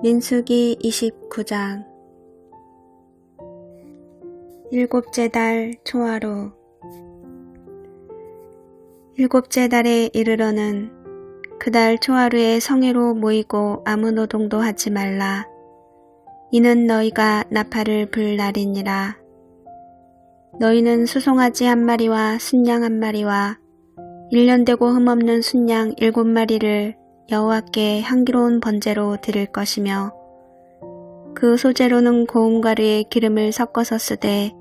민수기 29장 일곱째 달 초하루 일곱째 달에 이르러는 그달 초하루에 성회로 모이고 아무 노동도 하지 말라. 이는 너희가 나팔을 불 날이니라. 너희는 수송아지 한 마리와 순양 한 마리와 일년되고 흠없는 순양 일곱 마리를 여호와께 향기로운 번제로 드릴 것이며 그 소재로는 고운 가루에 기름을 섞어서 쓰되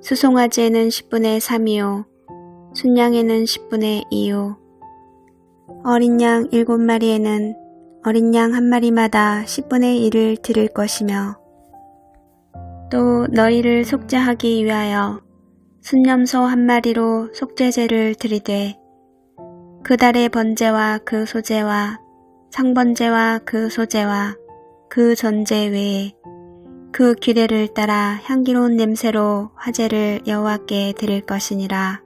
수송아지에는 10분의 3이요 순양에는 10분의 2요 어린 양 일곱 마리에는 어린 양 한 마리마다 10분의 1을 드릴 것이며 또 너희를 속죄하기 위하여 순념소 한 마리로 속죄제를 드리되 그 달의 번제와 그 소제와 상번제와 그 소제와 그 전제 외에 그 규례를 따라 향기로운 냄새로 화제를 여호와께 드릴 것이니라.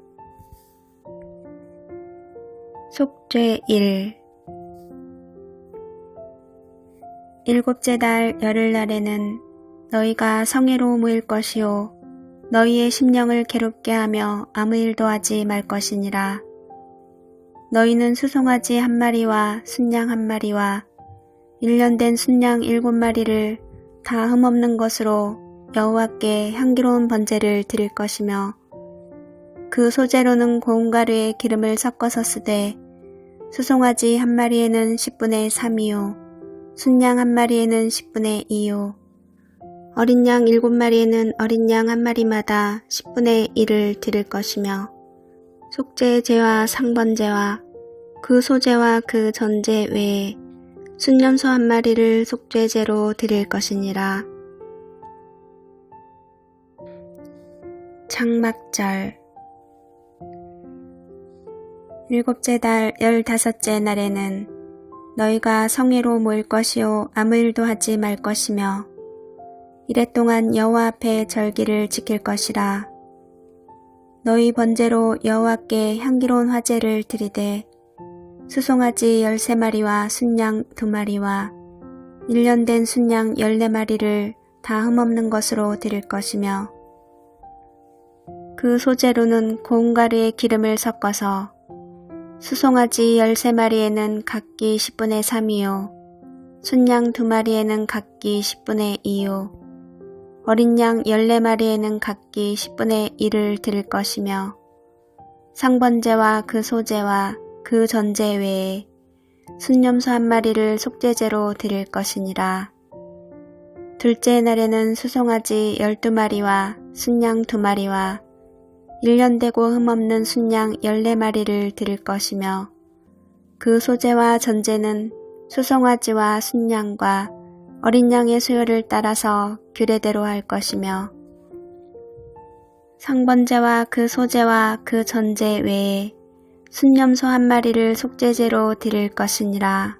속죄 1 일곱째 달 열흘날에는 너희가 성회로 모일 것이요 너희의 심령을 괴롭게 하며 아무 일도 하지 말 것이니라. 너희는 수송아지 한 마리와 순양 한 마리와 일년된 순양 일곱 마리를 다 흠없는 것으로 여호와께 향기로운 번제를 드릴 것이며 그 소재로는 고운 가루에 기름을 섞어서 쓰되 수송아지 한 마리에는 10분의 3이요 순양 한 마리에는 10분의 2요 어린 양 일곱 마리에는 어린 양 한 마리마다 10분의 1을 드릴 것이며 속죄제와 상번제와 그 소제와 그 전제 외에 순념소 한 마리를 속죄제로 드릴 것이니라. 장막절 일곱째 달 열다섯째 날에는 너희가 성회로 모일 것이요 아무 일도 하지 말 것이며 이래 동안 여호와 앞에 절기를 지킬 것이라. 너희 번제로 여호와께 향기로운 화제를 드리되 수송아지 열세 마리와 순양 두 마리와 일년된 순양 열네 마리를 다 흠없는 것으로 드릴 것이며 그 소재로는 고운 가루에 기름을 섞어서 수송아지 열세 마리에는 각기 10분의 3이요 순양 두 마리에는 각기 10분의 2요 어린 양 14마리에는 각기 10분의 1을 드릴 것이며 상번제와 그 소제와 그 전제 외에 순념소 한 마리를 속죄제로 드릴 것이니라. 둘째 날에는 수송아지 12마리와 순양 2마리와 1년 되고 흠없는 순양 14마리를 드릴 것이며 그 소제와 전제는 수송아지와 순양과 어린 양의 수요를 따라서 규례대로 할 것이며 상번제와 그 소제와 그 전제 외에 순념소 한 마리를 속죄제로 드릴 것이니라.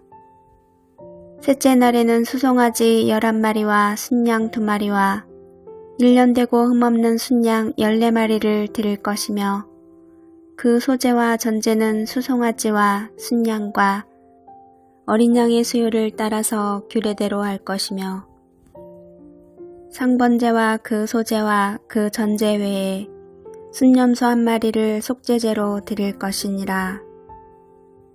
셋째 날에는 수송아지 열한 마리와 순양 두 마리와 일년 되고 흠없는 순양 열네 마리를 드릴 것이며 그 소제와 전제는 수송아지와 순양과 어린 양의 수요를 따라서 규례대로 할 것이며 상번제와 그 소제와 그 전제 외에 순념소 한 마리를 속죄제로 드릴 것이니라.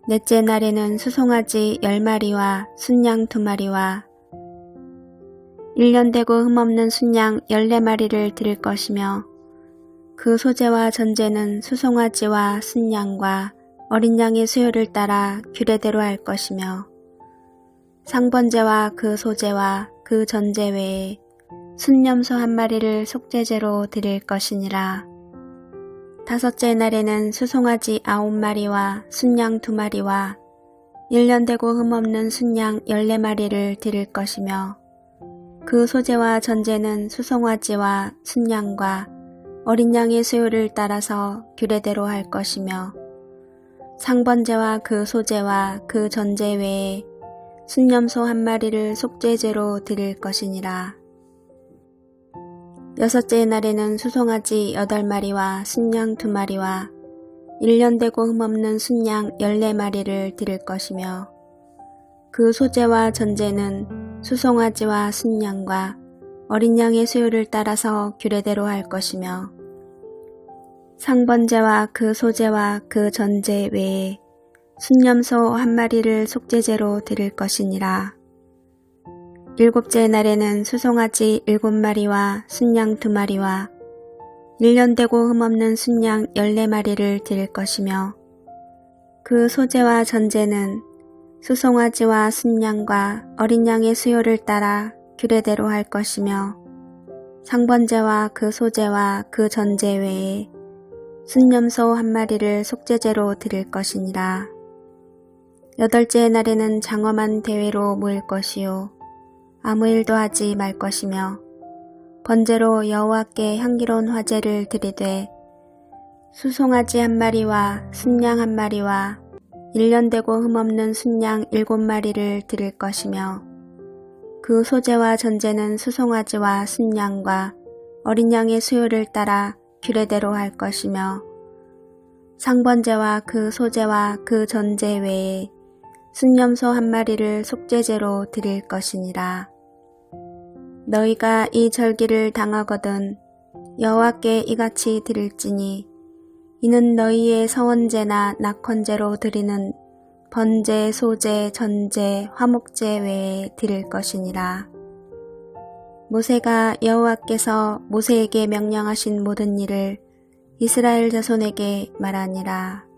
넷째 날에는 수송아지 열 마리와 순양 두 마리와 일년 되고 흠없는 순양 열네 마리를 드릴 것이며 그 소제와 전제는 수송아지와 순양과 어린 양의 수요를 따라 규례대로 할 것이며 상번제와 그 소제와 그 전제 외에 순념소 한 마리를 속죄제로 드릴 것이니라. 다섯째 날에는 수송아지 아홉 마리와 순양 두 마리와 일년 되고 흠없는 순양 열네 마리를 드릴 것이며 그 소제와 전제는 수송아지와 순양과 어린 양의 수요를 따라서 규례대로 할 것이며 상번제와 그 소제와 그 전제 외에 순념소 한 마리를 속죄제로 드릴 것이니라. 여섯째 날에는 수송아지 여덟 마리와 순양 두 마리와 일년 되고 흠없는 순양 열네 마리를 드릴 것이며 그 소제와 전제는 수송아지와 순양과 어린 양의 수요를 따라서 규례대로 할 것이며 상번제와 그 소제와 그 전제 외에 순념소 한 마리를 속죄제로 드릴 것이니라. 일곱째 날에는 수송아지 일곱 마리와 순양 두 마리와 일년되고 흠없는 순양 열네 마리를 드릴 것이며 그 소제와 전제는 수송아지와 순양과 어린 양의 수요를 따라 규례대로 할 것이며 상번제와 그 소제와 그 전제 외에 순념소 한 마리를 속죄제로 드릴 것이니라. 여덟째 날에는 장엄한 대회로 모일 것이요 아무 일도 하지 말 것이며 번제로 여호와께 향기로운 화제를 드리되 수송아지 한 마리와 순양 한 마리와 일년되고 흠없는 순양 일곱 마리를 드릴 것이며 그 소제와 전제는 수송아지와 순양과 어린 양의 수요를 따라 규례대로 할 것이며 상번제와 그 소제와 그 전제 외에 순념소 한 마리를 속죄제로 드릴 것이니라. 너희가 이 절기를 당하거든 여호와께 이같이 드릴지니 이는 너희의 서원제나 낙헌제로 드리는 번제, 소제, 전제, 화목제 외에 드릴 것이니라. 모세가 여호와께서 모세에게 명령하신 모든 일을 이스라엘 자손에게 말하니라.